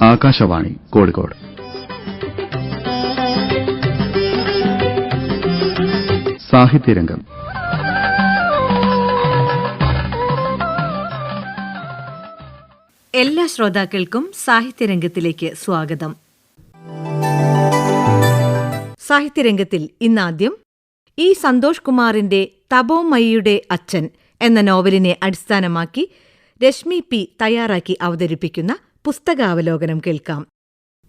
ആകാശവാണി കോഴിക്കോട്. സാഹിത്യരംഗം. എല്ലാ ശ്രോതാക്കൾക്കും സാഹിത്യരംഗത്തിലേക്ക് സ്വാഗതം. സാഹിത്യരംഗത്തിൽ ഇന്നാദ്യം ഇ സന്തോഷ് കുമാറിന്റെ തപോമയിയുടെ അച്ഛൻ എന്ന നോവലിനെ അടിസ്ഥാനമാക്കി രശ്മി പി തയ്യാറാക്കി അവതരിപ്പിക്കുന്ന പുസ്തകാവലോകനം കേൾക്കാം.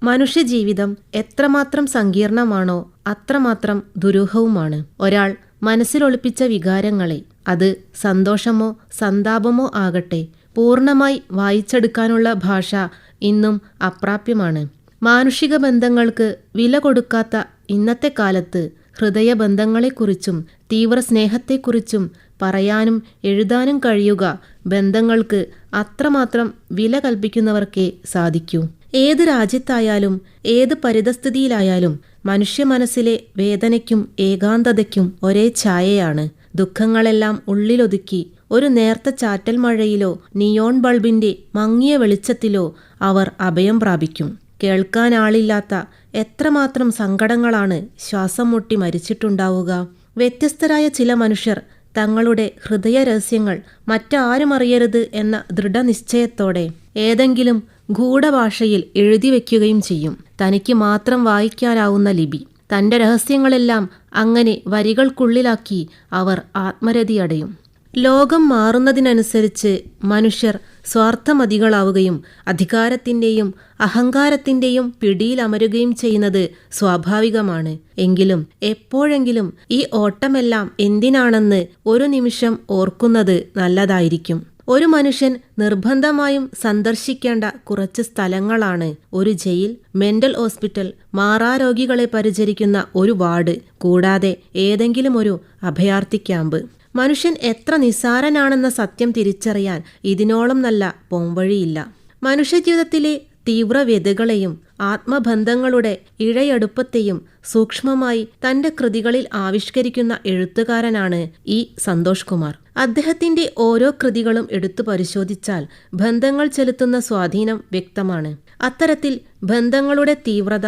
മനുഷ്യജീവിതം എത്രമാത്രം സങ്കീർണമാണോ അത്രമാത്രം ദുരൂഹവുമാണ്. ഒരാൾ മനസ്സിലൊളിപ്പിച്ച വികാരങ്ങളെ അത് സന്തോഷമോ സന്താപമോ ആകട്ടെ പൂർണമായി വായിച്ചെടുക്കാനുള്ള ഭാഷ ഇന്നും അപ്രാപ്യമാണ്. മാനുഷിക ബന്ധങ്ങൾക്ക് വില കൊടുക്കാത്ത ഇന്നത്തെ കാലത്ത് ഹൃദയബന്ധങ്ങളെക്കുറിച്ചും തീവ്ര സ്നേഹത്തെക്കുറിച്ചും പറയാനും എഴുതാനും കഴിയുക. ബന്ധങ്ങൾക്ക് അത്രമാത്രം വില കൽപ്പിക്കുന്നവർക്കേ സാധിക്കൂ. ഏത് രാജ്യത്തായാലും ഏത് പരിതസ്ഥിതിയിലായാലും മനുഷ്യ മനസ്സിലെ വേദനയ്ക്കും ഏകാന്തതയ്ക്കും ഒരേ ഛായയാണ്. ദുഃഖങ്ങളെല്ലാം ഉള്ളിലൊതുക്കി ഒരു നേർത്ത ചാറ്റൽ മഴയിലോ നിയോൺ ബൾബിന്റെ മങ്ങിയ വെളിച്ചത്തിലോ അവർ അഭയം പ്രാപിക്കും. കേൾക്കാനാളില്ലാത്ത എത്രമാത്രം സങ്കടങ്ങളാണ് ശ്വാസം മുട്ടി മരിച്ചിട്ടുണ്ടാവുക. വ്യത്യസ്തരായ ചില മനുഷ്യർ തങ്ങളുടെ ഹൃദയ രഹസ്യങ്ങൾ മറ്റാരും അറിയരുത് എന്ന ദൃഢനിശ്ചയത്തോടെ ഏതെങ്കിലും ഗൂഢഭാഷയിൽ എഴുതി വയ്ക്കുകയും ചെയ്യും. തനിക്ക് മാത്രം വായിക്കാനാവുന്ന ലിപി. തന്റെ രഹസ്യങ്ങളെല്ലാം അങ്ങനെ വരികൾക്കുള്ളിലാക്കി അവർ ആത്മരതിയടയും ലോകം മാറുന്നതിനനുസരിച്ച് മനുഷ്യർ സ്വാർത്ഥമതികളാവുകയും അധികാരത്തിന്റെയും അഹങ്കാരത്തിന്റെയും പിടിയിലമരുകയും ചെയ്യുന്നത് സ്വാഭാവികമാണ്. എങ്കിലും എപ്പോഴെങ്കിലും ഈ ഓട്ടമെല്ലാം എന്തിനാണെന്ന് ഒരു നിമിഷം ഓർക്കുന്നത് നല്ലതായിരിക്കും. ഒരു മനുഷ്യൻ നിർബന്ധമായും സന്ദർശിക്കേണ്ട കുറച്ച് സ്ഥലങ്ങളാണ് ഒരു ജയിൽ മെന്റൽ ഹോസ്പിറ്റൽ മാറാരോഗികളെ പരിചരിക്കുന്ന ഒരു വാർഡ് കൂടാതെ ഏതെങ്കിലും ഒരു അഭയാർത്ഥി ക്യാമ്പ്. മനുഷ്യൻ എത്ര നിസ്സാരനാണെന്ന സത്യം തിരിച്ചറിയാൻ ഇതിനോളം നല്ല പോംവഴിയില്ല. മനുഷ്യജീവിതത്തിലെ തീവ്രവ്യതകളെയും ആത്മബന്ധങ്ങളുടെ ഇഴയടുപ്പത്തെയും സൂക്ഷ്മമായി തന്റെ കൃതികളിൽ ആവിഷ്കരിക്കുന്ന എഴുത്തുകാരനാണ് ഇ സന്തോഷ് കുമാർ അദ്ദേഹത്തിന്റെ ഓരോ കൃതികളും എടുത്തു പരിശോധിച്ചാൽ ബന്ധങ്ങൾ ചെലുത്തുന്ന സ്വാധീനം വ്യക്തമാണ്. അത്തരത്തിൽ ബന്ധങ്ങളുടെ തീവ്രത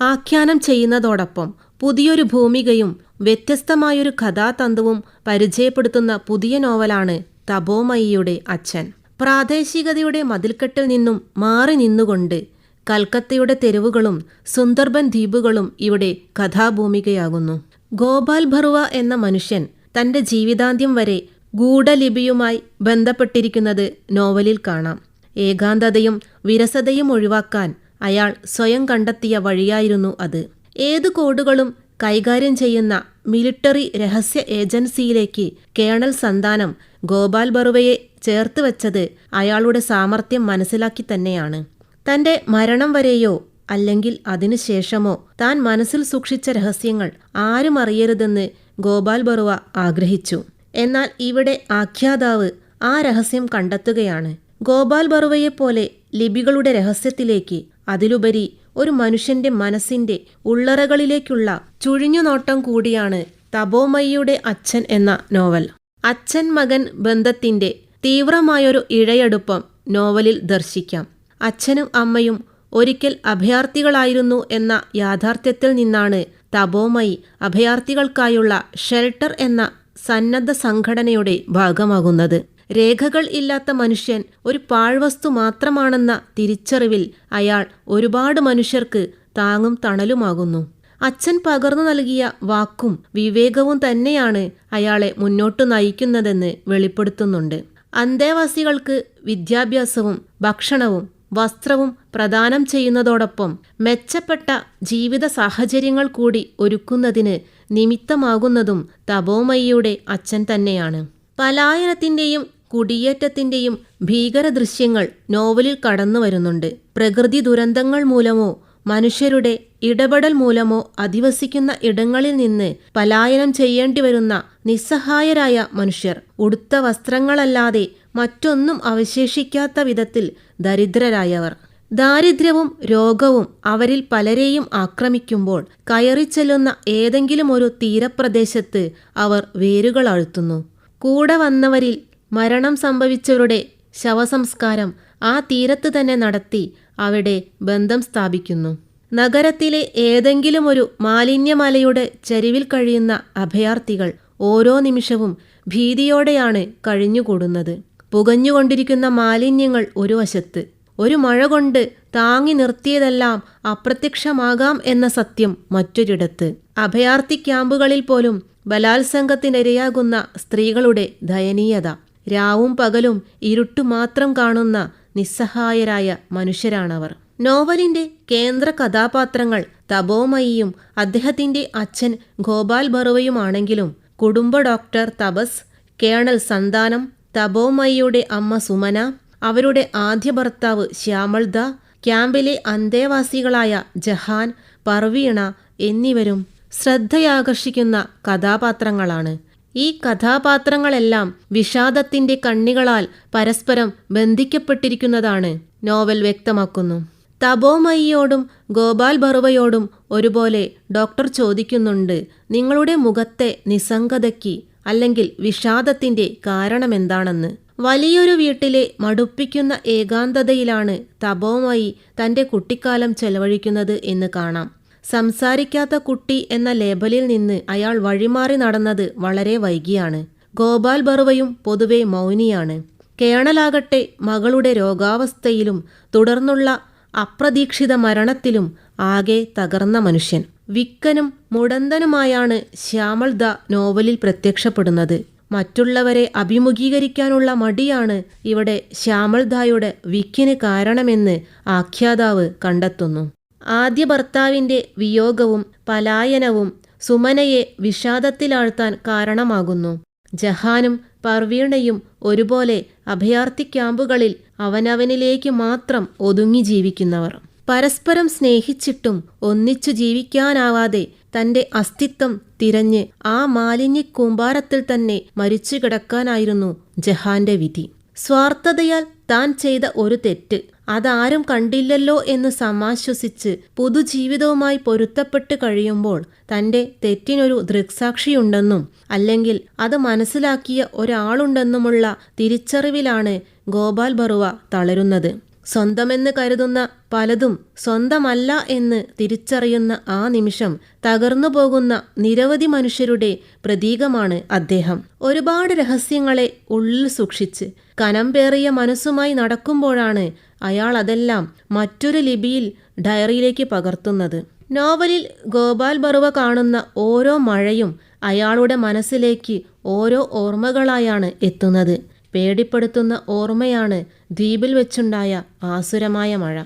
ആഖ്യാനം ചെയ്യുന്നതോടൊപ്പം പുതിയൊരു ഭൂമികയും വ്യത്യസ്തമായൊരു കഥാതന്തുവും പരിചയപ്പെടുത്തുന്ന പുതിയ നോവലാണ് തപോമയിയുടെ അച്ഛൻ. പ്രാദേശികതയുടെ മതിൽക്കെട്ടിൽ നിന്നും മാറി നിന്നുകൊണ്ട് കൽക്കത്തയുടെ തെരുവുകളും സുന്ദർബൻ ദ്വീപുകളും ഇവിടെ കഥാഭൂമികയാകുന്നു. ഗോപാൽ ഭറുവ എന്ന മനുഷ്യൻ തന്റെ ജീവിതാന്ത്യം വരെ ഗൂഢലിപിയുമായി ബന്ധപ്പെട്ടിരിക്കുന്നത് നോവലിൽ കാണാം. ഏകാന്തതയും വിരസതയും ഒഴിവാക്കാൻ അയാൾ സ്വയം കണ്ടെത്തിയ വഴിയായിരുന്നു അത്. ഏത് കോഡുകളും കൈകാര്യം ചെയ്യുന്ന മിലിട്ടറി രഹസ്യ ഏജൻസിയിലേക്ക് കേണൽ സന്താനം ഗോപാൽ ബറുവയെ ചേർത്ത് വച്ചത് അയാളുടെ സാമർഥ്യം മനസ്സിലാക്കി തന്നെയാണ്. തന്റെ മരണം വരെയോ അല്ലെങ്കിൽ അതിനുശേഷമോ താൻ മനസ്സിൽ സൂക്ഷിച്ച രഹസ്യങ്ങൾ ആരും അറിയരുതെന്ന് ഗോപാൽ ബറുവ ആഗ്രഹിച്ചു. എന്നാൽ ഇവിടെ ആഖ്യാതാവ് ആ രഹസ്യം കണ്ടെത്തുകയാണ്. ഗോപാൽ ബറുവയെപ്പോലെ ലിപികളുടെ രഹസ്യത്തിലേക്ക് അതിലുപരി ഒരു മനുഷ്യന്റെ മനസ്സിന്റെ ഉള്ളറകളിലേക്കുള്ള ചുഴിഞ്ഞുനോട്ടം കൂടിയാണ് തപോമയ്യയുടെ അച്ഛൻ എന്ന നോവൽ. അച്ഛൻ മകൻ ബന്ധത്തിന്റെ തീവ്രമായൊരു ഇഴയടുപ്പം നോവലിൽ ദർശിക്കാം. അച്ഛനും അമ്മയും ഒരിക്കൽ അഭയാർത്ഥികളായിരുന്നു എന്ന യാഥാർത്ഥ്യത്തിൽ നിന്നാണ് തപോമയി അഭയാർത്ഥികൾക്കായുള്ള ഷെൽട്ടർ എന്ന സന്നദ്ധ സംഘടനയുടെ ഭാഗമാകുന്നത്. രേഖകൾ ഇല്ലാത്ത മനുഷ്യൻ ഒരു പാഴ്വസ്തു മാത്രമാണെന്ന തിരിച്ചറിവിൽ അയാൾ ഒരുപാട് മനുഷ്യർക്ക് താങ്ങും തണലുമാകുന്നു. അച്ഛൻ പകർന്നു നൽകിയ വാക്കും വിവേകവും തന്നെയാണ് അയാളെ മുന്നോട്ടു നയിക്കുന്നതെന്ന് വെളിപ്പെടുത്തുന്നുണ്ട്. അന്തേവാസികൾക്ക് വിദ്യാഭ്യാസവും ഭക്ഷണവും വസ്ത്രവും പ്രദാനം ചെയ്യുന്നതോടൊപ്പം മെച്ചപ്പെട്ട ജീവിത സാഹചര്യങ്ങൾ കൂടി ഒരുക്കുന്നതിന് നിമിത്തമാകുന്നതും തപോമയ്യയുടെ അച്ഛൻ തന്നെയാണ്. പലായനത്തിന്റെയും കുടിയേറ്റത്തിന്റെയും ഭീകര ദൃശ്യങ്ങൾ നോവലിൽ കടന്നു വരുന്നുണ്ട് പ്രകൃതി ദുരന്തങ്ങൾ മൂലമോ മനുഷ്യരുടെ ഇടപെടൽ മൂലമോ അധിവസിക്കുന്ന ഇടങ്ങളിൽ നിന്ന് പലായനം ചെയ്യേണ്ടി വരുന്ന നിസ്സഹായരായ മനുഷ്യർ ഉടുത്ത വസ്ത്രങ്ങളല്ലാതെ മറ്റൊന്നും അവശേഷിക്കാത്ത വിധത്തിൽ ദരിദ്രരായവർ. ദാരിദ്ര്യവും രോഗവും അവരിൽ പലരെയും ആക്രമിക്കുമ്പോൾ കയറിച്ചെല്ലുന്ന ഏതെങ്കിലും ഒരു തീരപ്രദേശത്ത് അവർ വേരുകൾ അഴുത്തുന്നു. കൂടെ വന്നവരിൽ മരണം സംഭവിച്ചവരുടെ ശവസംസ്കാരം ആ തീരത്ത് തന്നെ നടത്തി അവിടെ ബന്ധം സ്ഥാപിക്കുന്നു. നഗരത്തിലെ ഏതെങ്കിലും ഒരു മാലിന്യമലയുടെ ചരിവിൽ കഴിയുന്ന അഭയാർത്ഥികൾ ഓരോ നിമിഷവും ഭീതിയോടെയാണ് കഴിഞ്ഞുകൂടുന്നത്. പുകഞ്ഞുകൊണ്ടിരിക്കുന്ന മാലിന്യങ്ങൾ ഒരു വശത്ത് ഒരു മഴ കൊണ്ട് താങ്ങി നിർത്തിയതെല്ലാം അപ്രത്യക്ഷമാകാം എന്ന സത്യം മറ്റൊരിടത്ത്. അഭയാർത്ഥി ക്യാമ്പുകളിൽ പോലും ബലാത്സംഗത്തിനിരയാകുന്ന സ്ത്രീകളുടെ ദയനീയത. രാവും പകലും ഇരുട്ടു മാത്രം കാണുന്ന നിസ്സഹായരായ മനുഷ്യരാണവർ. നോവലിന്റെ കേന്ദ്ര കഥാപാത്രങ്ങൾ തപോമയിയും അദ്ദേഹത്തിന്റെ അച്ഛൻ ഗോപാൽ ബറുവയുമാണെങ്കിലും കുടുംബ ഡോക്ടർ തപസ് കേണൽ സന്താനം തപോമയിയുടെ അമ്മ സുമന അവരുടെ ആദ്യ ഭർത്താവ് ശ്യാമൾദ ക്യാമ്പിലെ അന്തേവാസികളായ ജഹാൻ പർവീണ എന്നിവരും ശ്രദ്ധയാകർഷിക്കുന്ന കഥാപാത്രങ്ങളാണ്. ഈ കഥാപാത്രങ്ങളെല്ലാം വിഷാദത്തിന്റെ കണ്ണികളാൽ പരസ്പരം ബന്ധിക്കപ്പെട്ടിരിക്കുന്നതാണ് നോവൽ വ്യക്തമാക്കുന്നു. തപോമയിയോടും ഗോപാൽ ബറുവയോടും ഒരുപോലെ ഡോക്ടർ ചോദിക്കുന്നുണ്ട് നിങ്ങളുടെ മുഖത്തെ നിസ്സംഗതയ്ക്ക് അല്ലെങ്കിൽ വിഷാദത്തിന്റെ കാരണമെന്താണെന്ന്? വലിയൊരു വീട്ടിലെ മടുപ്പിക്കുന്ന ഏകാന്തതയിലാണ് തപോമയി തന്റെ കുട്ടിക്കാലം ചെലവഴിക്കുന്നത് എന്ന് കാണാം. സംസാരിക്കാത്ത കുട്ടി എന്ന ലേബലിൽ നിന്ന് അയാൾ വഴിമാറി നടന്നത് വളരെ വൈകിയാണ്. ഗോപാൽ ബറുവയും പൊതുവെ മൗനിയാണ്. കേണലാകട്ടെ മകളുടെ രോഗാവസ്ഥയിലും തുടർന്നുള്ള അപ്രതീക്ഷിത മരണത്തിലും ആകെ തകർന്ന മനുഷ്യൻ. വിക്കനും മുടന്തനുമായാണ് ശ്യാമൾദ നോവലിൽ പ്രത്യക്ഷപ്പെടുന്നത്. മറ്റുള്ളവരെ അഭിമുഖീകരിക്കാനുള്ള മടിയാണ് ഇവിടെ ശ്യാമൾദായുടെ വിക്കിന് കാരണമെന്ന് ആഖ്യാതാവ് കണ്ടെത്തുന്നു. ആദ്യ ഭർത്താവിന്റെ വിയോഗവും പലായനവും സുമനയെ വിഷാദത്തിലാഴ്ത്താൻ കാരണമാകുന്നു. ജഹാനും പർവീണയും ഒരുപോലെ അഭയാർത്ഥി ക്യാമ്പുകളിൽ അവനവനിലേക്ക് മാത്രം ഒതുങ്ങി ജീവിക്കുന്നവർ. പരസ്പരം സ്നേഹിച്ചിട്ടും ഒന്നിച്ചു ജീവിക്കാനാവാതെ തന്റെ അസ്തിത്വം തിരഞ്ഞ് ആ മാലിന്യ കൂമ്പാരത്തിൽ തന്നെ മരിച്ചു കിടക്കാനായിരുന്നു ജഹാന്റെ വിധി. സ്വാർത്ഥതയാൽ താൻ ചെയ്ത ഒരു തെറ്റ്. അതാരും കണ്ടില്ലല്ലോ എന്ന് സമാശ്വസിച്ച് പുതുജീവിതവുമായി പൊരുത്തപ്പെട്ട് കഴിയുമ്പോൾ തന്റെ തെറ്റിനൊരു ദൃക്സാക്ഷിയുണ്ടെന്നും അല്ലെങ്കിൽ അത് മനസ്സിലാക്കിയ ഒരാളുണ്ടെന്നുമുള്ള തിരിച്ചറിവിലാണ് ഗോപാൽ ബറുവ തളരുന്നത്. സ്വന്തമെന്ന് കരുതുന്ന പലതും സ്വന്തമല്ല എന്ന് തിരിച്ചറിയുന്ന ആ നിമിഷം തകർന്നു പോകുന്ന നിരവധി മനുഷ്യരുടെ പ്രതീകമാണ് അദ്ദേഹം. ഒരുപാട് രഹസ്യങ്ങളെ ഉള്ളിൽ സൂക്ഷിച്ച് കനം പേറിയ മനസ്സുമായി നടക്കുമ്പോഴാണ് അയാൾ അതെല്ലാം മറ്റൊരു ലിപിയിൽ ഡയറിയിലേക്ക് പകർത്തുന്നത്. നോവലിൽ ഗോപാൽ ബറുവ കാണുന്ന ഓരോ മഴയും അയാളുടെ മനസ്സിലേക്ക് ഓരോ ഓർമ്മകളായാണ് എത്തുന്നത്. പേടിപ്പെടുത്തുന്ന ഓർമ്മയാണ് ദ്വീപിൽ വെച്ചുണ്ടായ ആസുരമായ മഴ.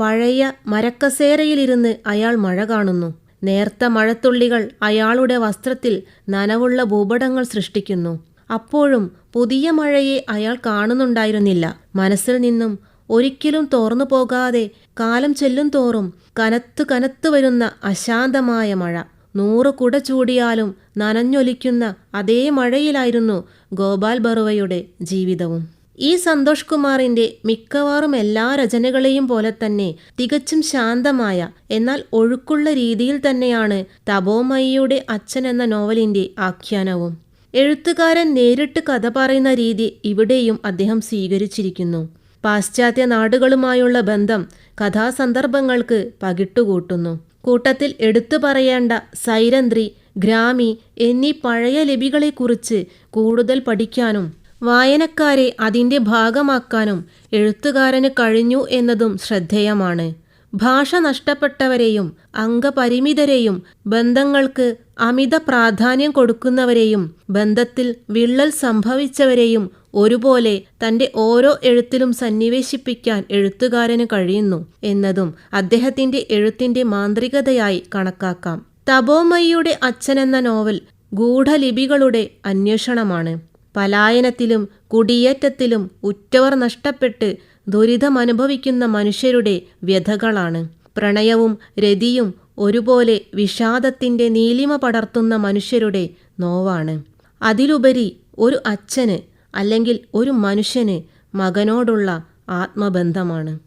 പഴയ മരക്കസേരയിലിരുന്ന് അയാൾ മഴ കാണുന്നു. നേർത്ത മഴത്തുള്ളികൾ അയാളുടെ വസ്ത്രത്തിൽ നനവുള്ള ഭൂപടങ്ങൾ സൃഷ്ടിക്കുന്നു. അപ്പോഴും പുതിയ മഴയെ അയാൾ കാണുന്നുണ്ടായിരുന്നില്ല. മനസ്സിൽ നിന്നും ഒരിക്കലും തോർന്നു പോകാതെ കാലം ചെല്ലും തോറും കനത്തു കനത്തു വരുന്ന അശാന്തമായ മഴ. നൂറ് കുട ചൂടിയാലും നനഞ്ഞൊലിക്കുന്ന അതേ മഴയിലായിരുന്നു ഗോപാൽ ബറുവയുടെ ജീവിതവും. ഈ സന്തോഷ് കുമാറിന്റെ മിക്കവാറും എല്ലാ രചനകളെയും പോലെ തന്നെ തികച്ചും ശാന്തമായ എന്നാൽ ഒഴുക്കുള്ള രീതിയിൽ തന്നെയാണ് തപോമയിയുടെ അച്ഛൻ എന്ന നോവലിന്റെ ആഖ്യാനവും. എഴുത്തുകാരൻ നേരിട്ട് കഥ പറയുന്ന രീതി ഇവിടെയും അദ്ദേഹം സ്വീകരിച്ചിരിക്കുന്നു. പാശ്ചാത്യ നാടുകളുമായുള്ള ബന്ധം കഥാസന്ദർഭങ്ങൾക്ക് പകിട്ടുകൂട്ടുന്നു. കൂട്ടത്തിൽ എടുത്തു പറയേണ്ട സൈരന്ത്രി ഗ്രാമി എന്നീ പഴയ ലിപികളെക്കുറിച്ച് കൂടുതൽ പഠിക്കാനും വായനക്കാരെ അതിന്റെ ഭാഗമാക്കാനും എഴുത്തുകാരന് കഴിഞ്ഞു എന്നതും ശ്രദ്ധേയമാണ്. ഭാഷ നഷ്ടപ്പെട്ടവരെയും അംഗപരിമിതരെയും ബന്ധങ്ങൾക്ക് അമിത പ്രാധാന്യം കൊടുക്കുന്നവരെയും ബന്ധത്തിൽ വിള്ളൽ സംഭവിച്ചവരെയും ഒരുപോലെ തന്റെ ഓരോ എഴുത്തിലും സന്നിവേശിപ്പിക്കാൻ എഴുത്തുകാരന് കഴിയുന്നു എന്നതും അദ്ദേഹത്തിന്റെ എഴുത്തിന്റെ മാന്ത്രികതയായി കണക്കാക്കാം. തപോമയ്യുടെ അച്ഛൻ എന്ന നോവൽ ഗൂഢലിപികളുടെ അന്വേഷണമാണ്. പലായനത്തിലും കുടിയേറ്റത്തിലും ഉറ്റവർ നഷ്ടപ്പെട്ട് ദുരിതമനുഭവിക്കുന്ന മനുഷ്യരുടെ വ്യഥകളാണ്. പ്രണയവും രതിയും ഒരുപോലെ വിഷാദത്തിന്റെ നീലിമ പടർത്തുന്ന മനുഷ്യരുടെ നോവാണ്. അതിലുപരി ഒരു അച്ഛന് അല്ലെങ്കിൽ ഒരു മനുഷ്യന് മകനോടുള്ള ആത്മബന്ധമാണ്.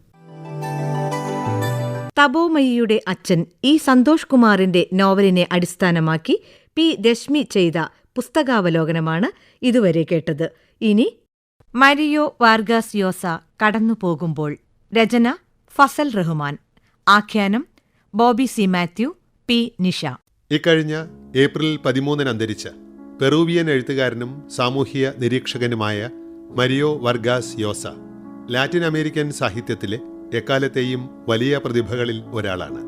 തപോമയിയുടെ അച്ഛൻ ഈ സന്തോഷ് കുമാറിന്റെ നോവലിനെ അടിസ്ഥാനമാക്കി പി രശ്മി ചെയ്ത പുസ്തകാവലോകനമാണ് ഇതുവരെ കേട്ടത്. ഇനി മരിയോ വാർഗാസ് യോസ കടന്നുപോകുമ്പോൾ രചന ഫസൽ റഹ്മാൻ. ആഖ്യാനം ബോബി സി മാത്യു പി നിഷ. ഇക്കഴിഞ്ഞ ഏപ്രിൽ പതിമൂന്നിന് അന്തരിച്ച പെറൂവിയൻ എഴുത്തുകാരനും സാമൂഹ്യ നിരീക്ഷകനുമായ Mario Vargas Llosa Latin American സാഹിത്യത്തിലെ എക്കാലത്തെയും വലിയ പ്രതിഭകളിൽ ഒരാളാണ്.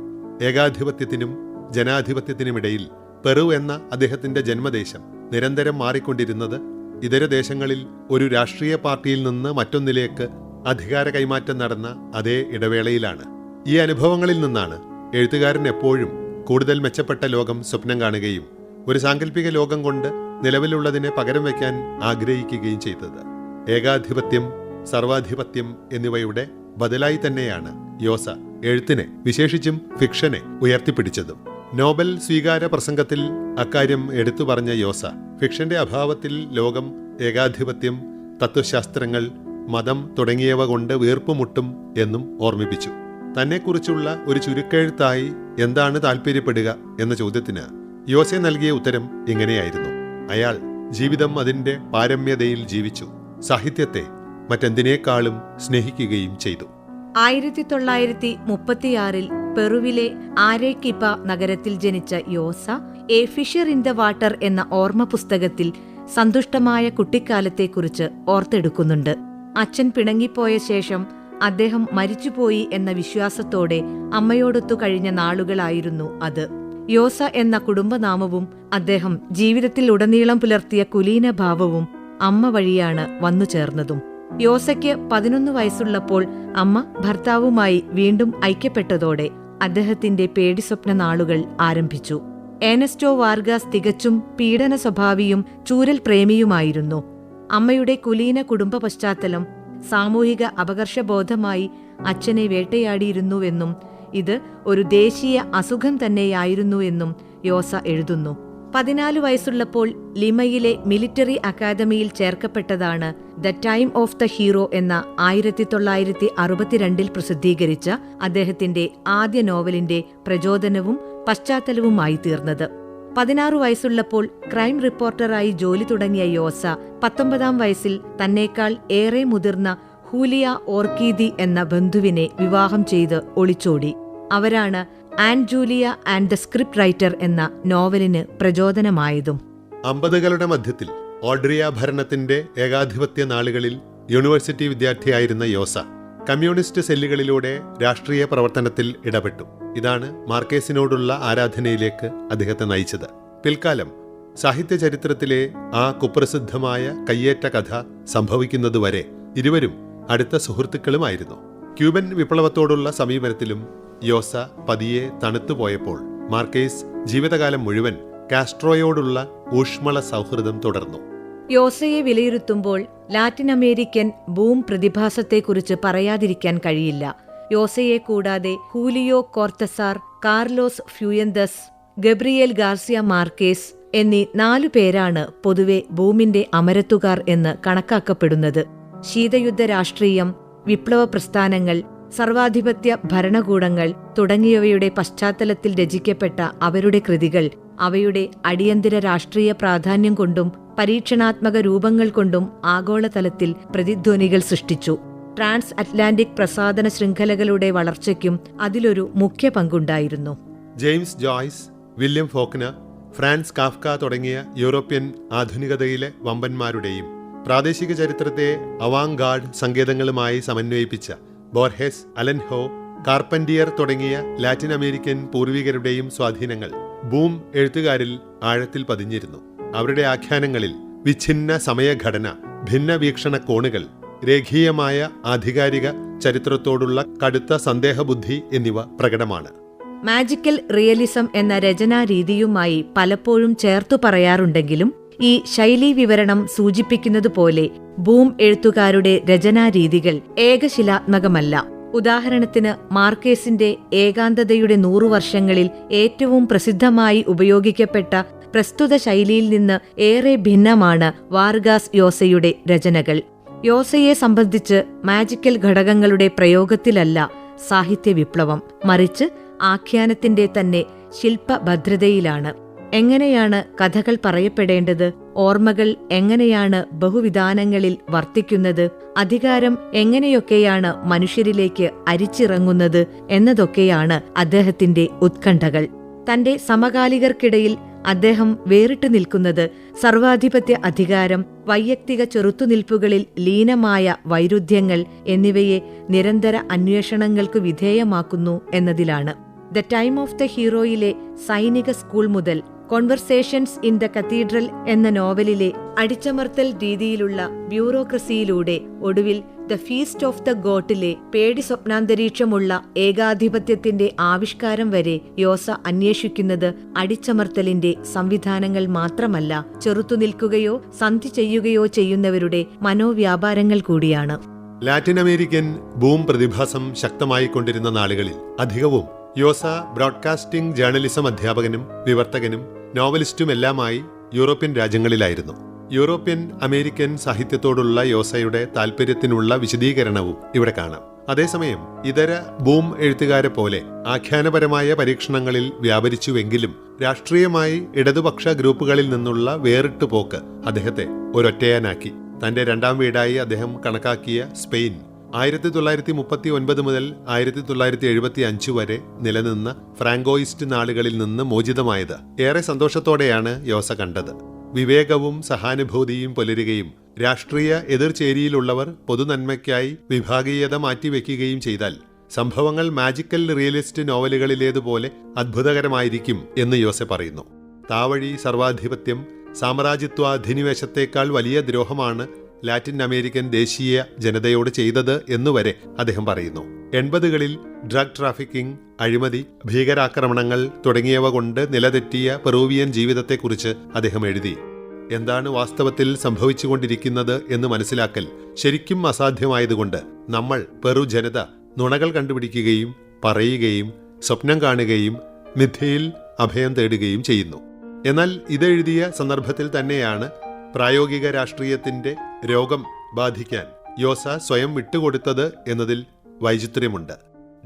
ഏകാധിപത്യത്തിനും ജനാധിപത്യത്തിനുമിടയിൽ പെറു എന്ന അദ്ദേഹത്തിന്റെ ജന്മദേശം നിരന്തരം മാറിക്കൊണ്ടിരുന്നത് ഇതര ദേശങ്ങളിൽ ഒരു രാഷ്ട്രീയ പാർട്ടിയിൽ നിന്ന് മറ്റൊന്നിലേക്ക് അധികാര കൈമാറ്റം നടന്ന അതേ ഇടവേളയിലാണ്. ഈ അനുഭവങ്ങളിൽ നിന്നാണ് എഴുത്തുകാരൻ എപ്പോഴും കൂടുതൽ മെച്ചപ്പെട്ട ലോകം സ്വപ്നം കാണുകയും ഒരു സാങ്കല്പിക ലോകം കൊണ്ട് നിലവിലുള്ളതിനെ പകരം വയ്ക്കാൻ ആഗ്രഹിക്കുകയും ചെയ്തത്. ഏകാധിപത്യം സർവാധിപത്യം എന്നിവയുടെ ബദലായി തന്നെയാണ് യോസ എഴുത്തിനെ വിശേഷിച്ചും ഫിക്ഷനെ ഉയർത്തിപ്പിടിച്ചതും. നോബൽ സ്വീകാര പ്രസംഗത്തിൽ അക്കാര്യം എടുത്തു പറഞ്ഞ യോസ ഫിക്ഷന്റെ അഭാവത്തിൽ ലോകം ഏകാധിപത്യം തത്വശാസ്ത്രങ്ങൾ മതം തുടങ്ങിയവ കൊണ്ട് വീർപ്പുമുട്ടും എന്നും ഓർമ്മിപ്പിച്ചു. തന്നെക്കുറിച്ചുള്ള ഒരു ചുരുക്കെഴുത്തായി എന്താണ് താല്പര്യപ്പെടുക എന്ന ചോദ്യത്തിന് യോസെ നൽകിയ ഉത്തരം ഇങ്ങനെയായിരുന്നു. അയാൾ ജീവിതം അതിന്റെ പാരമ്യതയിൽ ജീവിച്ചു സാഹിത്യത്തെ മറ്റെന്തിനേക്കാളും സ്നേഹിക്കുകയും ചെയ്തു. ആയിരത്തി തൊള്ളായിരത്തി മുപ്പത്തിയാറിൽ പെറുവിലെ ആരേക്കിപ്പ നഗരത്തിൽ ജനിച്ച Llosa a fisher in the water എന്ന ഓർമ്മ പുസ്തകത്തിൽ സന്തുഷ്ടമായ കുട്ടിക്കാലത്തെക്കുറിച്ച് ഓർത്തെടുക്കുന്നുണ്ട്. അച്ഛൻ പിണങ്ങിപ്പോയ ശേഷം അദ്ദേഹം മരിച്ചുപോയി എന്ന വിശ്വാസത്തോടെ അമ്മയോടൊത്തു കഴിഞ്ഞ നാളുകളായിരുന്നു അത്. യോസ എന്ന കുടുംബനാമവും അദ്ദേഹം ജീവിതത്തിൽ ഉടനീളം പുലർത്തിയ കുലീന ഭാവവും അമ്മ വഴിയാണ് വന്നു ചേർന്നതും. യോസയ്ക്ക് പതിനൊന്ന് വയസ്സുള്ളപ്പോൾ അമ്മ ഭർത്താവുമായി വീണ്ടും ഐക്യപ്പെട്ടതോടെ അദ്ദേഹത്തിന്റെ പേടിസ്വപ്ന നാളുകൾ ആരംഭിച്ചു. ഏനസ്റ്റോ വാർഗാസ് തികച്ചും പീഡന സ്വഭാവിയും ചൂരൽ പ്രേമിയുമായിരുന്നു. അമ്മയുടെ കുലീന കുടുംബ പശ്ചാത്തലം സാമൂഹിക അപകർഷബോധമായി അച്ഛനെ വേട്ടയാടിയിരുന്നുവെന്നും ഇത് ഒരു ദേശീയ അസുഖം തന്നെയായിരുന്നുവെന്നും യോസ എഴുതുന്നു. പതിനാല് വയസ്സുള്ളപ്പോൾ ലിമയിലെ മിലിറ്ററി അക്കാദമിയിൽ ചേർക്കപ്പെട്ടതാണ് the time of the hero എന്ന ആയിരത്തി തൊള്ളായിരത്തി അറുപത്തിരണ്ടിൽ പ്രസിദ്ധീകരിച്ച അദ്ദേഹത്തിന്റെ ആദ്യ നോവലിന്റെ പ്രചോദനവും പശ്ചാത്തലവുമായി തീർന്നത്. പതിനാറു വയസ്സുള്ളപ്പോൾ ക്രൈം റിപ്പോർട്ടറായി ജോലി തുടങ്ങിയ യോസ പത്തൊമ്പതാം വയസ്സിൽ തന്നേക്കാൾ ഏറെ മുതിർന്ന ഹൂലിയ ഓർക്കീദി എന്ന ബന്ധുവിനെ വിവാഹം ചെയ്ത് ഒളിച്ചോടി. അവരാണ് and Julia and the script writer എന്ന നോവലിന് പ്രചോദനമായതും. അമ്പതുകളുടെ മധ്യത്തിൽ ഓഡ്രിയ ഭരണത്തിന്റെ ഏകാധിപത്യ നാളുകളിൽ യൂണിവേഴ്സിറ്റി വിദ്യാർത്ഥിയായിരുന്ന യോസ കമ്മ്യൂണിസ്റ്റ് സെല്ലുകളിലൂടെ രാഷ്ട്രീയ പ്രവർത്തനത്തിൽ ഇടപെട്ടു. ഇതാണ് മാർക്കേസിനോടുള്ള ആരാധനയിലേക്ക് അദ്ദേഹത്തെ നയിച്ചത്. പിൽക്കാലം സാഹിത്യ ചരിത്രത്തിലെ ആ കുപ്രസിദ്ധമായ കയ്യേറ്റ കഥ സംഭവിക്കുന്നതുവരെ ഇരുവരും അടുത്ത സുഹൃത്തുക്കളുമായിരുന്നു. ക്യൂബൻ വിപ്ലവത്തോടുള്ള സമീപനത്തിലും യോസ പതിയെ തണുത്തുപോയപ്പോൾ മാർക്കേസ് ജീവിതകാലം മുഴുവൻ കാസ്ട്രോയോടുള്ള ഊഷ്മള സൗഹൃദം തുടർന്നു. യോസയെ വിലയിരുത്തുമ്പോൾ ലാറ്റിൻ അമേരിക്കൻ ബൂം പ്രതിഭാസത്തെക്കുറിച്ച് പറയാതിരിക്കാൻ കഴിയില്ല. യോസയെ കൂടാതെ Julio Cortazar Carlos Fuentes Gabriel Garcia Marquez എന്നീ നാലു പേരാണ് പൊതുവെ ബൂമിന്റെ അമരത്തുകാർ എന്ന് കണക്കാക്കപ്പെടുന്നത്. ശീതയുദ്ധ രാഷ്ട്രീയം വിപ്ലവ പ്രസ്ഥാനങ്ങൾ സർവാധിപത്യ ഭരണകൂടങ്ങൾ തുടങ്ങിയവയുടെ പശ്ചാത്തലത്തിൽ രചിക്കപ്പെട്ട അവരുടെ കൃതികൾ അവയുടെ അടിയന്തര രാഷ്ട്രീയ പ്രാധാന്യം കൊണ്ടും പരീക്ഷണാത്മക രൂപങ്ങൾ കൊണ്ടും ആഗോളതലത്തിൽ പ്രതിധ്വനികൾ സൃഷ്ടിച്ചു. ട്രാൻസ് അറ്റ്ലാന്റിക് പ്രസാദന ശൃംഖലകളുടെ വളർച്ചയ്ക്കും അതിലൊരു മുഖ്യ പങ്കുണ്ടായിരുന്നു. James Joyce William Faulkner Franz Kafka തുടങ്ങിയ യൂറോപ്യൻ ആധുനികതയിലെ വമ്പന്മാരുടെയും പ്രാദേശിക ചരിത്രത്തെ അവാങ് ഗാർഡ് സങ്കേതങ്ങളുമായി സമന്വയിപ്പിച്ച ബോർഹെസ് അലൻഹോ കാർപ്പൻഡിയർ തുടങ്ങിയ ലാറ്റിൻ അമേരിക്കൻ പൂർവികരുടെയും സ്വാധീനങ്ങൾ ബൂം എഴുത്തുകാരിൽ ആഴത്തിൽ പതിഞ്ഞിരുന്നു. അവരുടെ ആഖ്യാനങ്ങളിൽ വിഛിന്ന സമയഘടന ഭിന്ന വീക്ഷണ കോണുകൾ രേഖീയമായ ആധികാരിക ചരിത്രത്തോടുള്ള കടുത്ത സന്ദേഹബുദ്ധി എന്നിവ പ്രകടമാണ്. മാജിക്കൽ റിയലിസം എന്ന രചനാരീതിയുമായി പലപ്പോഴും ചേർത്തു പറയാറുണ്ടെങ്കിലും ഈ ശൈലീ വിവരണം സൂചിപ്പിക്കുന്നത് പോലെ ബൂം എഴുത്തുകാരുടെ രചനാരീതികൾ ഏകശിലാത്മകമല്ല. ഉദാഹരണത്തിന് മാർക്കേസിന്റെ ഏകാന്തതയുടെ നൂറു വർഷങ്ങളിൽ ഏറ്റവും പ്രസിദ്ധമായി ഉപയോഗിക്കപ്പെട്ട പ്രസ്തുത ശൈലിയിൽ നിന്ന് ഏറെ ഭിന്നമാണ് വാർഗാസ് യോസയുടെ രചനകൾ. യോസയെ സംബന്ധിച്ച് മാജിക്കൽ ഘടകങ്ങളുടെ പ്രയോഗത്തിലല്ല സാഹിത്യ വിപ്ലവം മറിച്ച് ആഖ്യാനത്തിന്റെ തന്നെ ശില്പഭദ്രതയിലാണ്. എങ്ങനെയാണ് കഥകൾ പറയപ്പെടേണ്ടത്? ഓർമ്മകൾ എങ്ങനെയാണ് ബഹുവിധാനങ്ങളിൽ വർത്തിക്കുന്നത്? അധികാരം എങ്ങനെയൊക്കെയാണ് മനുഷ്യരിലേക്ക് അരിച്ചിറങ്ങുന്നത് എന്നതൊക്കെയാണ് അദ്ദേഹത്തിന്റെ ഉത്കണ്ഠകൾ. തന്റെ സമകാലികർക്കിടയിൽ അദ്ദേഹം വേറിട്ട് നിൽക്കുന്നത് സർവാധിപത്യ അധികാരം വൈയക്തിക ചെറുത്തുനിൽപ്പുകളിൽ ലീനമായ വൈരുദ്ധ്യങ്ങൾ എന്നിവയെ നിരന്തര അന്വേഷണങ്ങൾക്ക് വിധേയമാക്കുന്നു എന്നതിലാണ്. ദ ടൈം ഓഫ് ദ ഹീറോയിലെ സൈനിക സ്കൂൾ മുതൽ കോൺവെർസേഷൻസ് ഇൻ ദ കത്തീഡ്രൽ എന്ന നോവലിലെ അടിച്ചമർത്തൽ രീതിയിലുള്ള ബ്യൂറോക്രസിയിലൂടെ ഒടുവിൽ ദ ഫീസ്റ്റ് ഓഫ് ദ ഗോട്ടിലെ പേടി സ്വപ്നാന്തരീക്ഷമുള്ള ഏകാധിപത്യത്തിന്റെ ആവിഷ്കാരം വരെ യോസ അന്വേഷിക്കുന്നത് അടിച്ചമർത്തലിന്റെ സംവിധാനങ്ങൾ മാത്രമല്ല ചെറുത്തുനിൽക്കുകയോ സന്ധി ചെയ്യുകയോ ചെയ്യുന്നവരുടെ മനോവ്യാപാരങ്ങൾ കൂടിയാണ്. ലാറ്റിൻ അമേരിക്കൻ ബൂം പ്രതിഭാസം ശക്തമായിക്കൊണ്ടിരുന്ന നാളുകളിൽ അധികവും യോസ ബ്രോഡ്കാസ്റ്റിംഗ് ജേർണലിസം അധ്യാപകനും വിവർത്തകനും നോവലിസ്റ്റുമെല്ലാമായി യൂറോപ്യൻ രാജ്യങ്ങളിലായിരുന്നു. യൂറോപ്യൻ അമേരിക്കൻ സാഹിത്യത്തോടുള്ള യോസയുടെ താൽപ്പര്യത്തിനുള്ള വിശദീകരണവും ഇവിടെ കാണാം. അതേസമയം ഇതര ബൂം എഴുത്തുകാരെ പോലെ ആഖ്യാനപരമായ പരീക്ഷണങ്ങളിൽ വ്യാപരിച്ചുവെങ്കിലും രാഷ്ട്രീയമായി ഇടതുപക്ഷ ഗ്രൂപ്പുകളിൽ നിന്നുള്ള വേറിട്ടു പോക്ക് അദ്ദേഹത്തെ ഒരൊറ്റയാനാക്കി. തന്റെ രണ്ടാം വീടായി അദ്ദേഹം കണക്കാക്കിയ സ്പെയിൻ ആയിരത്തി തൊള്ളായിരത്തി മുപ്പത്തി ഒൻപത് മുതൽ ആയിരത്തി തൊള്ളായിരത്തി എഴുപത്തി അഞ്ച് വരെ നിലനിന്ന ഫ്രാങ്കോയിസ്റ്റ് നാളുകളിൽ നിന്ന് മോചിതമായത്. ഏറെ സന്തോഷത്തോടെയാണ് യോസ കണ്ടത്. വിവേകവും സഹാനുഭൂതിയും പുലരുകയും രാഷ്ട്രീയ എതിർചേരിയിലുള്ളവർ പൊതുനന്മയ്ക്കായി വിഭാഗീയത മാറ്റിവെക്കുകയും ചെയ്താൽ സംഭവങ്ങൾ മാജിക്കൽ റിയലിസ്റ്റ് നോവലുകളിലേതുപോലെ അത്ഭുതകരമായിരിക്കും എന്ന് യോസെ പറയുന്നു. താവഴി സർവാധിപത്യം സാമ്രാജ്യത്വാധിനിവേശത്തേക്കാൾ വലിയ ദ്രോഹമാണ് ലാറ്റിൻ അമേരിക്കൻ ദേശീയ ജനതയോട് ചെയ്തത് എന്നുവരെ അദ്ദേഹം പറയുന്നു. എൺപതുകളിൽ ഡ്രഗ് ട്രാഫിക്കിംഗ് അഴിമതി ഭീകരാക്രമണങ്ങൾ തുടങ്ങിയവ കൊണ്ട് നിലതെറ്റിയ പെറൂവിയൻ ജീവിതത്തെക്കുറിച്ച് അദ്ദേഹം എഴുതി. എന്താണ് വാസ്തവത്തിൽ സംഭവിച്ചുകൊണ്ടിരിക്കുന്നത് എന്ന് മനസ്സിലാക്കൽ ശരിക്കും അസാധ്യമായതുകൊണ്ട് നമ്മൾ പെറു ജനത നുണകൾ കണ്ടുപിടിക്കുകയും പറയുകയും സ്വപ്നം കാണുകയും മിഥ്യയിൽ അഭയം തേടുകയും ചെയ്യുന്നു. എന്നാൽ ഇതെഴുതിയ സന്ദർഭത്തിൽ തന്നെയാണ് പ്രായോഗിക രാഷ്ട്രീയത്തിന്റെ രോഗം ബാധിക്കാൻ യോസ സ്വയം വിട്ടുകൊടുത്തത് എന്നതിൽ വൈചിത്ര്യമുണ്ട്.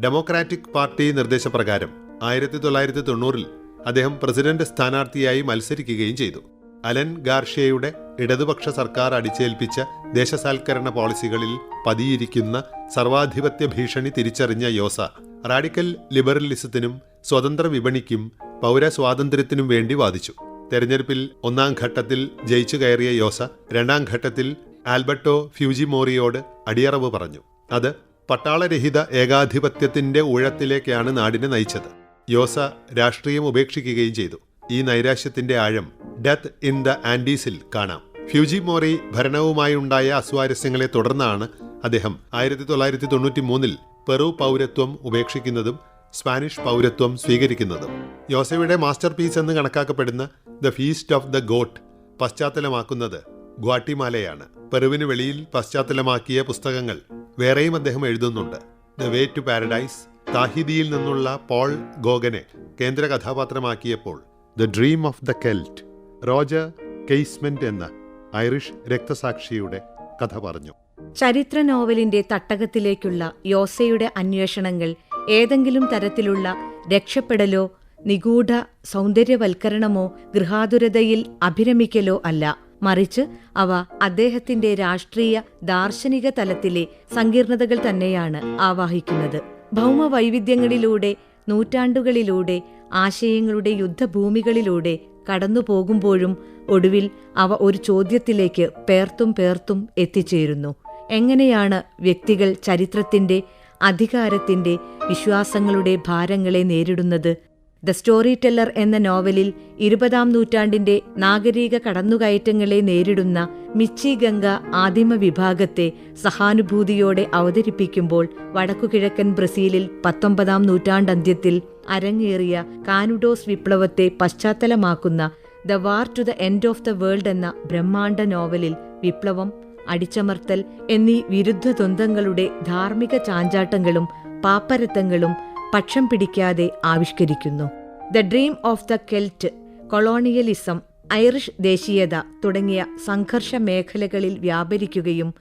ഡെമോക്രാറ്റിക് പാർട്ടി നിർദ്ദേശപ്രകാരം ആയിരത്തി തൊള്ളായിരത്തി തൊണ്ണൂറിൽ അദ്ദേഹം പ്രസിഡന്റ് സ്ഥാനാർത്ഥിയായി മത്സരിക്കുകയും ചെയ്തു. അലൻ ഗാർഷ്യയുടെ ഇടതുപക്ഷ സർക്കാർ അടിച്ചേൽപ്പിച്ച ദേശസാൽക്കരണ പോളിസികളിൽ പതിയിരിക്കുന്ന സർവാധിപത്യ ഭീഷണി തിരിച്ചറിഞ്ഞ യോസ റാഡിക്കൽ ലിബറലിസത്തിനും സ്വതന്ത്ര വിപണിക്കും പൗരസ്വാതന്ത്ര്യത്തിനും വേണ്ടി വാദിച്ചു. തെരഞ്ഞെടുപ്പിൽ ഒന്നാം ഘട്ടത്തിൽ ജയിച്ചു കയറിയ യോസ രണ്ടാം ഘട്ടത്തിൽ ആൽബർട്ടോ ഫ്യൂജിമോറിയോട് അടിയറവ് പറഞ്ഞു. അത് പട്ടാളരഹിത ഏകാധിപത്യത്തിന്റെ ഊഴത്തിലേക്കാണ് നാടിനെ നയിച്ചത്. യോസ രാഷ്ട്രീയം ഉപേക്ഷിക്കുകയും ചെയ്തു. ഈ നൈരാശ്യത്തിന്റെ ആഴം ഡെത്ത് ഇൻ ദ ആൻഡീസിൽ കാണാം. ഫ്യൂജിമോറി ഭരണവുമായുണ്ടായ അസ്വാരസ്യങ്ങളെ തുടർന്നാണ് അദ്ദേഹം ആയിരത്തി തൊള്ളായിരത്തി തൊണ്ണൂറ്റി മൂന്നിൽ പെറു പൗരത്വം ഉപേക്ഷിക്കുന്നതും സ്പാനിഷ് പൗരത്വം സ്വീകരിക്കുന്നതും. യോസയുടെ മാസ്റ്റർ പീസ് എന്ന് കണക്കാക്കപ്പെടുന്ന the feast of the goat പശ്ചാത്തലമാക്കുന്നത് ഗ്വാട്ടിമാലയാണ്. പെറുവിന് വെളിയിൽ പശ്ചാത്തലമാക്കിയ പുസ്തകങ്ങൾ വേറെയും അദ്ദേഹം എഴുതുന്നുണ്ട്. ദ വേ ടു പാരഡൈസ് താഹിദിയിൽ നിന്നുള്ള പോൾ ഗോഗനെ കേന്ദ്ര കഥാപാത്രമാക്കിയപ്പോൾ the dream of the Celt Roger Casement എന്ന ഐറിഷ് രക്തസാക്ഷിയുടെ കഥ പറഞ്ഞു. ചരിത്ര നോവലിന്റെ തട്ടകത്തിലേക്കുള്ള യോസയുടെ അന്വേഷണങ്ങൾ ഏതെങ്കിലും തരത്തിലുള്ള രക്ഷപ്പെടലോ നിഗൂഢ സൗന്ദര്യവൽക്കരണമോ ഗൃഹാതുരതയിൽ അഭിരമിക്കലോ അല്ല. മറിച്ച് അവ അദ്ദേഹത്തിന്റെ രാഷ്ട്രീയ ദാർശനിക തലത്തിലെ സങ്കീർണതകൾ തന്നെയാണ് ആവാഹിക്കുന്നത്. ഭൗമവൈവിധ്യങ്ങളിലൂടെ നൂറ്റാണ്ടുകളിലൂടെ ആശയങ്ങളുടെ യുദ്ധഭൂമികളിലൂടെ കടന്നു പോകുമ്പോഴും ഒടുവിൽ അവ ഒരു ചോദ്യത്തിലേക്ക് പേർത്തും പേർത്തും എത്തിച്ചേരുന്നു. എങ്ങനെയാണ് വ്യക്തികൾ ചരിത്രത്തിന്റെ അധികാരത്തിന്റെ വിശ്വാസങ്ങളുടെ ഭാരങ്ങളെ നേരിടുന്നത്? ദ സ്റ്റോറി ടെല്ലർ എന്ന നോവലിൽ ഇരുപതാം നൂറ്റാണ്ടിന്റെ നാഗരിക കടന്നുകയറ്റങ്ങളെ നേരിടുന്ന മിച്ചി ഗംഗ ആദിമ വിഭാഗത്തെ സഹാനുഭൂതിയോടെ അവതരിപ്പിക്കുമ്പോൾ വടക്കുകിഴക്കൻ ബ്രസീലിൽ പത്തൊമ്പതാം നൂറ്റാണ്ടന്ത്യത്തിൽ അരങ്ങേറിയ കാനുഡോസ് വിപ്ലവത്തെ പശ്ചാത്തലമാക്കുന്ന the war to the end of the world എന്ന ബ്രഹ്മാണ്ഡ നോവലിൽ വിപ്ലവം അടിച്ചമർത്തൽ എന്നീ വിരുദ്ധ ദ്വന്ദ്ങ്ങളുടെ ധാർമ്മിക ചാഞ്ചാട്ടങ്ങളും പാപ്പരത്തങ്ങളും പക്ഷം പിടിക്കാതെ ആവിഷ്കരിക്കുന്നു. The dream of the Celt colonialism Irish ദേശീയത തുടങ്ങിയ സംഘർഷ മേഖലകളിൽ വ്യാപരിക്കുകയും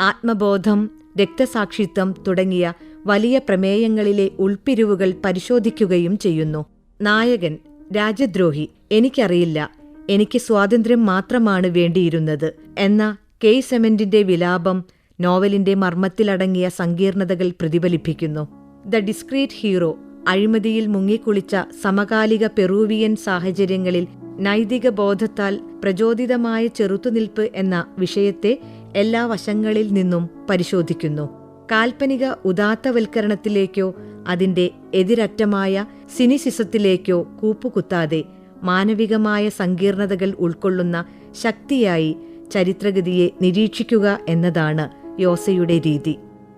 ആത്മബോധം രക്തസാക്ഷിത്വം തുടങ്ങിയ വലിയ പ്രമേയങ്ങളിലെ ഉൾപ്പിരിവുകൾ പരിശോധിക്കുകയും ചെയ്യുന്നു. നായകൻ രാജ്യദ്രോഹി എനിക്കറിയില്ല എനിക്ക് സ്വാതന്ത്ര്യം മാത്രമാണ് വേണ്ടിയിരുന്നത് എന്ന കെയ് സെമന്റിന്റെ വിലാപം നോവലിന്റെ മർമ്മത്തിലടങ്ങിയ സങ്കീർണതകൾ പ്രതിഫലിപ്പിക്കുന്നു. ദ ഡിസ്ക്രീറ്റ് ഹീറോ അഴിമതിയിൽ മുങ്ങിക്കുളിച്ച സമകാലിക പെറൂവിയൻ സാഹചര്യങ്ങളിൽ നൈതിക ബോധത്താൽ പ്രചോദിതമായ ചെറുത്തുനിൽപ്പ് എന്ന വിഷയത്തെ എല്ലാ വശങ്ങളിൽ നിന്നും പരിശോധിക്കുന്നു. കാൽപ്പനിക ഉദാത്തവൽക്കരണത്തിലേക്കോ അതിന്റെ എതിരറ്റമായ സിനിസിസത്തിലേക്കോ കൂപ്പുകുത്താതെ മാനവികമായ സങ്കീർണതകൾ ഉൾക്കൊള്ളുന്ന ശക്തിയായി ചരിത്രഗതിയെ നിരീക്ഷിക്കുക എന്നതാണ് യോസയുടെ രീതി.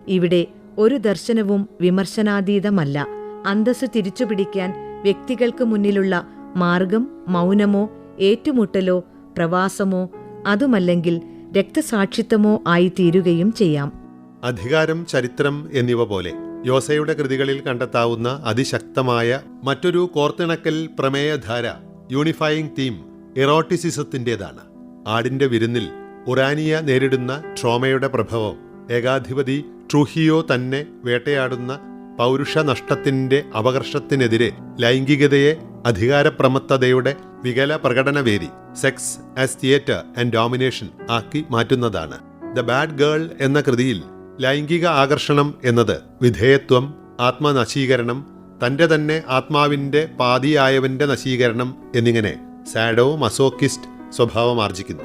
ഇവിടെ ഒരു ദർശനവും വിമർശനാതീതമല്ല. അന്തസ് തിരിച്ചുപിടിക്കാൻ വ്യക്തികൾക്ക് മുന്നിലുള്ള മാർഗം മൗനമോ ഏറ്റുമുട്ടലോ പ്രവാസമോ അതുമല്ലെങ്കിൽ രക്തസാക്ഷിത്വമോ ആയിത്തീരുകയും ചെയ്യാം. അധികാരം ചരിത്രം എന്നിവ പോലെ യോസയുടെ കൃതികളിൽ കണ്ടെത്താവുന്ന അതിശക്തമായ മറ്റൊരു കോർത്തിണക്കൽ പ്രമേയധാര യൂണിഫൈയിങ് തീം ഇറോട്ടിസിസത്തിന്റെതാണ്. ആടിന്റെ വിരുന്നിൽ ഉറാനിയ നേരിടുന്ന ട്രോമയുടെ പ്രഭവം ഏകാധിപതി ട്രൂഹിയോ തന്നെ വേട്ടയാടുന്ന പൗരുഷ നഷ്ടത്തിന്റെ അപകർഷത്തിനെതിരെ ലൈംഗികതയെ അധികാരപ്രമത്തതയുടെ വികല പ്രകടനവേദി sex as theatre and domination ആക്കി മാറ്റുന്നതാണ്. ദ ബാഡ് ഗേൾ എന്ന കൃതിയിൽ ലൈംഗിക ആകർഷണം എന്നത് വിധേയത്വം ആത്മനശീകരണം തന്റെ തന്നെ ആത്മാവിന്റെ പാതിയായവന്റെ നശീകരണം എന്നിങ്ങനെ സാഡോ മസോക്കിസ്റ്റ് സ്വഭാവം ആർജിക്കുന്നു.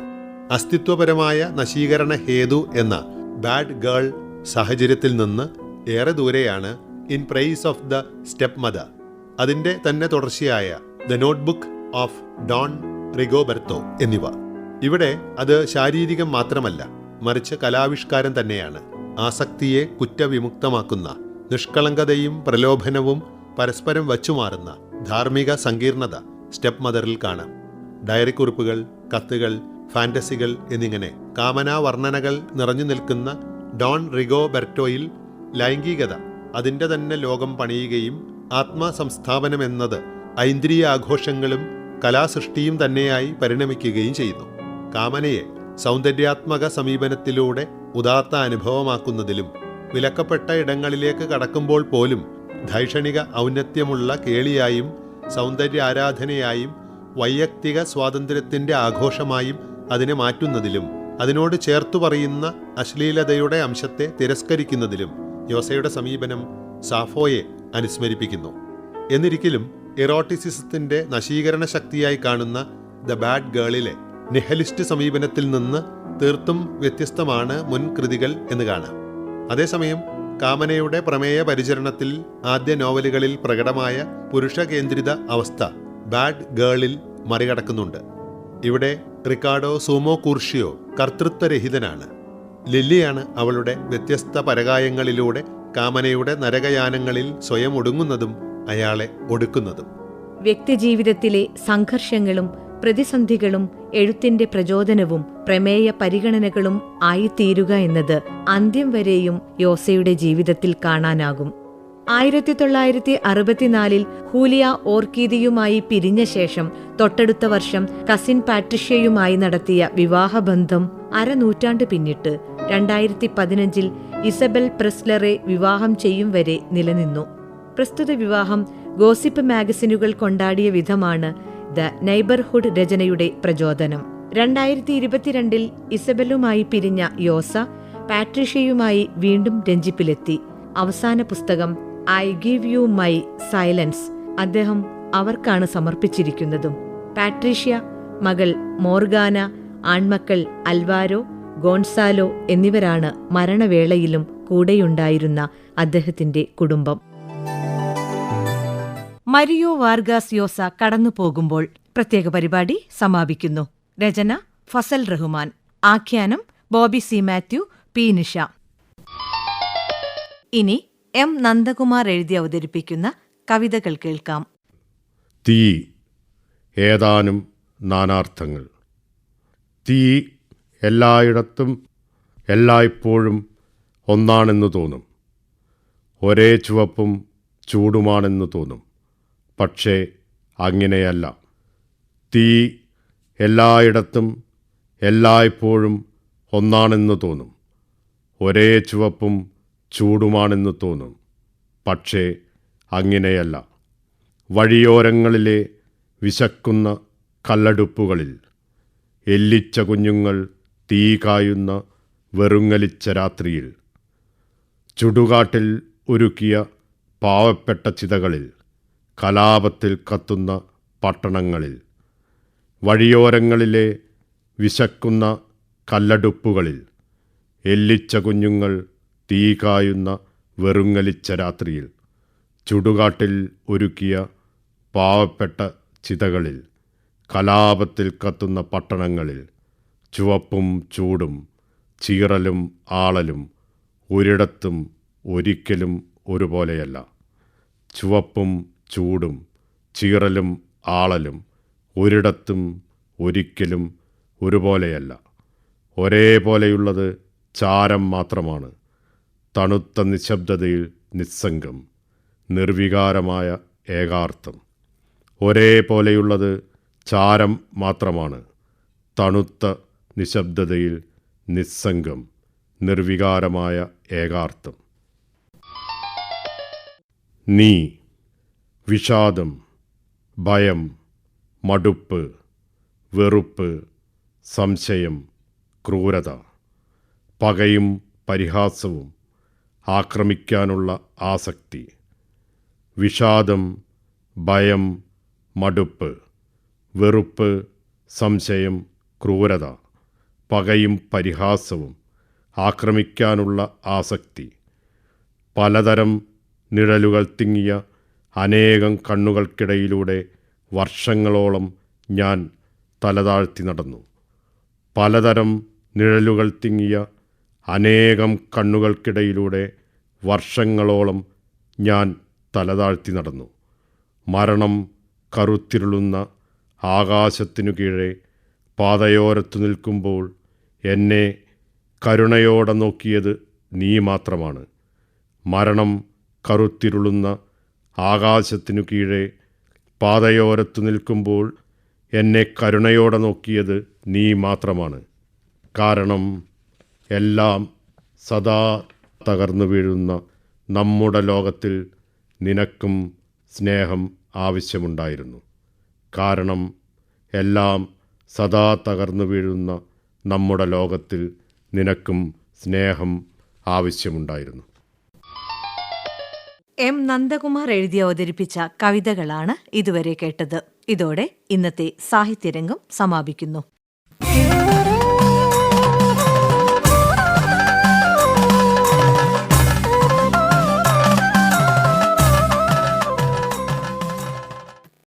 അസ്തിത്വപരമായ നശീകരണ ഹേതു എന്ന ബാഡ് ഗേൾ സാഹചര്യത്തിൽ നിന്ന് ഏറെ ദൂരെയാണ് in praise of the stepmother അതിന്റെ തന്നെ തുടർച്ചയായ the notebook of Don Rigoberto എന്നിവ. ഇവിടെ അത് ശാരീരികം മാത്രമല്ല മറിച്ച് കലാവിഷ്കാരം തന്നെയാണ്. ആസക്തിയെ കുറ്റവിമുക്തമാക്കുന്ന നിഷ്കളങ്കതയും പ്രലോഭനവും പരസ്പരം വച്ചുമാറുന്ന ധാർമ്മിക സങ്കീർണത സ്റ്റെപ്പ് മദറിൽ കാണാം. ഡയറി കുറിപ്പുകൾ കത്തുകൾ ഫാന്റസികൾ എന്നിങ്ങനെ കാമനാ വർണനകൾ നിറഞ്ഞു നിൽക്കുന്ന ഡോൺ റിഗോ ബെർട്ടോയിൽ ലൈംഗികത അതിന്റെ തന്നെ ലോകം പണിയുകയും ആത്മസംസ്ഥാപനം എന്നത് ഐന്ദ്രിയ ആഘോഷങ്ങളും കലാസൃഷ്ടിയും തന്നെയായി പരിണമിക്കുകയും ചെയ്യുന്നു. കാമനയെ സൗന്ദര്യാത്മക സമീപനത്തിലൂടെ ഉദാത്ത അനുഭവമാക്കുന്നതിലും വിലക്കപ്പെട്ട ഇടങ്ങളിലേക്ക് കടക്കുമ്പോൾ പോലും ധൈഷണിക ഔന്നത്യമുള്ള കേളിയായും സൗന്ദര്യ ആരാധനയായും വൈയക്തിക സ്വാതന്ത്ര്യത്തിന്റെ ആഘോഷമായും അതിനെ മാറ്റുന്നതിലും അതിനോട് ചേർത്തു പറയുന്ന അശ്ലീലതയുടെ അംശത്തെ തിരസ്കരിക്കുന്നതിലും യോസയുടെ സമീപനം സാഫോയെ അനുസ്മരിപ്പിക്കുന്നു. എന്നിരിക്കലും ഇറോട്ടിസിസത്തിന്റെ നശീകരണ ശക്തിയായി കാണുന്ന ദ ബാഡ് ഗേളിലെ നിഹലിസ്റ്റ് സമീപനത്തിൽ നിന്ന് തീർത്തും വ്യത്യസ്തമാണ് മുൻ കൃതികൾ എന്ന് കാണാം. അതേസമയം കാമനയുടെ പ്രമേയ പരിചരണത്തിൽ ആദ്യ നോവലുകളിൽ പ്രകടമായ പുരുഷ കേന്ദ്രിത അവസ്ഥ ബാഡ് ഗേളിൽ മറികടക്കുന്നുണ്ട്. ഇവിടെ റിക്കാർഡോ സൂമോ കുർഷിയോ കർത്തൃത്വരഹിതനാണ്. ലില്ലിയാണ് അവളുടെ വ്യത്യസ്ത പരകായങ്ങളിലൂടെ കാമനയുടെ നരകയാനങ്ങളിൽ സ്വയം ഒടുങ്ങുന്നതും അയാളെ ഒടുക്കുന്നതും. വ്യക്തിജീവിതത്തിലെ സംഘർഷങ്ങളും പ്രതിസന്ധികളും എഴുത്തിന്റെ പ്രചോദനവും പ്രമേയ പരിഗണനകളും ആയിത്തീരുക എന്നത് അന്ത്യം വരെയും യോസയുടെ ജീവിതത്തിൽ കാണാനാകും. ആയിരത്തി തൊള്ളായിരത്തി അറുപത്തിനാലിൽ ഹൂലിയ ഓർക്കീദിയുമായി പിരിഞ്ഞ ശേഷം തൊട്ടടുത്ത വർഷം കസിൻ പാട്രിഷ്യയുമായി നടത്തിയ വിവാഹബന്ധം അരനൂറ്റാണ്ട് പിന്നിട്ട് രണ്ടായിരത്തി പതിനഞ്ചിൽ ഇസബൽ പ്രസ്ലറെ വിവാഹം ചെയ്യും വരെ നിലനിന്നു. പ്രസ്തുത വിവാഹം ഗോസിപ്പ് മാഗസിനുകൾ കൊണ്ടാടിയ വിധമാണ് ദ നൈബർഹുഡ് രചനയുടെ പ്രചോദനം. രണ്ടായിരത്തി ഇരുപത്തിരണ്ടിൽ ഇസബലുമായി പിരിഞ്ഞ യോസ പാട്രിഷ്യയുമായി വീണ്ടും രഞ്ജിപ്പിലെത്തി. അവസാന പുസ്തകം I give you my silence. അദ്ദേഹം അവർക്കാണ് സമർപ്പിച്ചിരിക്കുന്നതും. പാട്രീഷ്യ മകൾ മോർഗാന ആൺമക്കൾ അൽവാരോ ഗോൺസാലോ എന്നിവരാണ് മരണവേളയിലും കൂടെയുണ്ടായിരുന്ന അദ്ദേഹത്തിന്റെ കുടുംബം. മരിയോ വാർഗാസ് യോസ കടന്നുപോകുമ്പോൾ പ്രത്യേക പരിപാടി സമാപിക്കുന്നു. രചന ഫസൽ റഹ്മാൻ. ആഖ്യാനം ബോബി സി മാത്യു പി നിഷ. ഇനി എം നന്ദകുമാർ എഴുതി അവതരിപ്പിക്കുന്ന കവിതകൾ കേൾക്കാം. തീ ഏതാനും നാനാർത്ഥങ്ങൾ. തീ എല്ലായിടത്തും എല്ലായ്പ്പോഴും ഒന്നാണെന്ന് തോന്നും. ഒരേ ചുവപ്പും ചൂടുമാണെന്ന് തോന്നും. പക്ഷേ അങ്ങനെയല്ല. തീ എല്ലായിടത്തും എല്ലായ്പ്പോഴും ഒന്നാണെന്ന് തോന്നും. ഒരേ ചുവപ്പും ചൂടുമാണെന്ന് തോന്നും. പക്ഷേ അങ്ങനെയല്ല. വഴിയോരങ്ങളിലെ വിശക്കുന്ന കല്ലടുപ്പുകളിൽ എല്ലിച്ച കുഞ്ഞുങ്ങൾ തീ കായുന്ന വെറുങ്ങലിച്ച രാത്രിയിൽ ചുടുകാട്ടിൽ ഒരുക്കിയ പാവപ്പെട്ട ചിതകളിൽ കലാപത്തിൽ കത്തുന്ന പട്ടണങ്ങളിൽ വഴിയോരങ്ങളിലെ വിശക്കുന്ന കല്ലടുപ്പുകളിൽ എല്ലിച്ച കുഞ്ഞുങ്ങൾ തീ കായുന്ന വെറുങ്ങലിച്ച രാത്രിയിൽ ചുടുകാട്ടിൽ ഒരുക്കിയ പാവപ്പെട്ട ചിതകളിൽ കലാപത്തിൽ കത്തുന്ന പട്ടണങ്ങളിൽ ചുവപ്പും ചൂടും ചീറലും ആളലും ഒരിടത്തും ഒരിക്കലും ഒരുപോലെയല്ല. ചുവപ്പും ചൂടും ചീറലും ആളലും ഒരിടത്തും ഒരിക്കലും ഒരുപോലെയല്ല. ഒരേപോലെയുള്ളത് ചാരം മാത്രമാണ്. തണുത്ത നിശബ്ദതയിൽ നിസ്സംഗം നിർവികാരമായ ഏകാർത്ഥം. ഒരേപോലെയുള്ളത് ചാരം മാത്രമാണ്. തണുത്ത നിശബ്ദതയിൽ നിസ്സംഗം നിർവികാരമായ ഏകാർത്ഥം. നീ വിഷാദം ഭയം മടുപ്പ് വെറുപ്പ് സംശയം ക്രൂരത പകയും പരിഹാസവും ആക്രമിക്കാനുള്ള ആസക്തി. വിഷാദം ഭയം മടുപ്പ് വെറുപ്പ് സംശയം ക്രൂരത പകയും പരിഹാസവും ആക്രമിക്കാനുള്ള ആസക്തി. പലതരം നിഴലുകൾ തിങ്ങിയ അനേകം കണ്ണുകൾക്കിടയിലൂടെ വർഷങ്ങളോളം ഞാൻ തലതാഴ്ത്തി നടന്നു. പലതരം നിഴലുകൾ തിങ്ങിയ അനേകം കണ്ണുകൾക്കിടയിലൂടെ വർഷങ്ങളോളം ഞാൻ തലതാഴ്ത്തി നടന്നു. മരണം കറുത്തിരുളുന്ന ആകാശത്തിനു കീഴെ പാതയോരത്തു നിൽക്കുമ്പോൾ എന്നെ കരുണയോടെ നോക്കിയത് നീ മാത്രമാണ്. മരണം കറുത്തിരുളുന്ന ആകാശത്തിനു കീഴെ പാതയോരത്തു നിൽക്കുമ്പോൾ എന്നെ കരുണയോടെ നോക്കിയത് നീ മാത്രമാണ്. കാരണം എല്ലാം സദാ തകർന്നു വീഴുന്ന നമ്മുടെ ലോകത്തിൽ നിനക്കും സ്നേഹം ആവശ്യമുണ്ടായിരുന്നു. കാരണം എല്ലാം സദാ തകർന്നു വീഴുന്ന നമ്മുടെ ലോകത്തിൽ നിനക്കും സ്നേഹം ആവശ്യമുണ്ടായിരുന്നു. എം നന്ദകുമാർ എഴുതി അവതരിപ്പിച്ച കവിതകളാണ് ഇതുവരെ കേട്ടത്. ഇതോടെ ഇന്നത്തെ സാഹിത്യരംഗം സമാപിക്കുന്നു.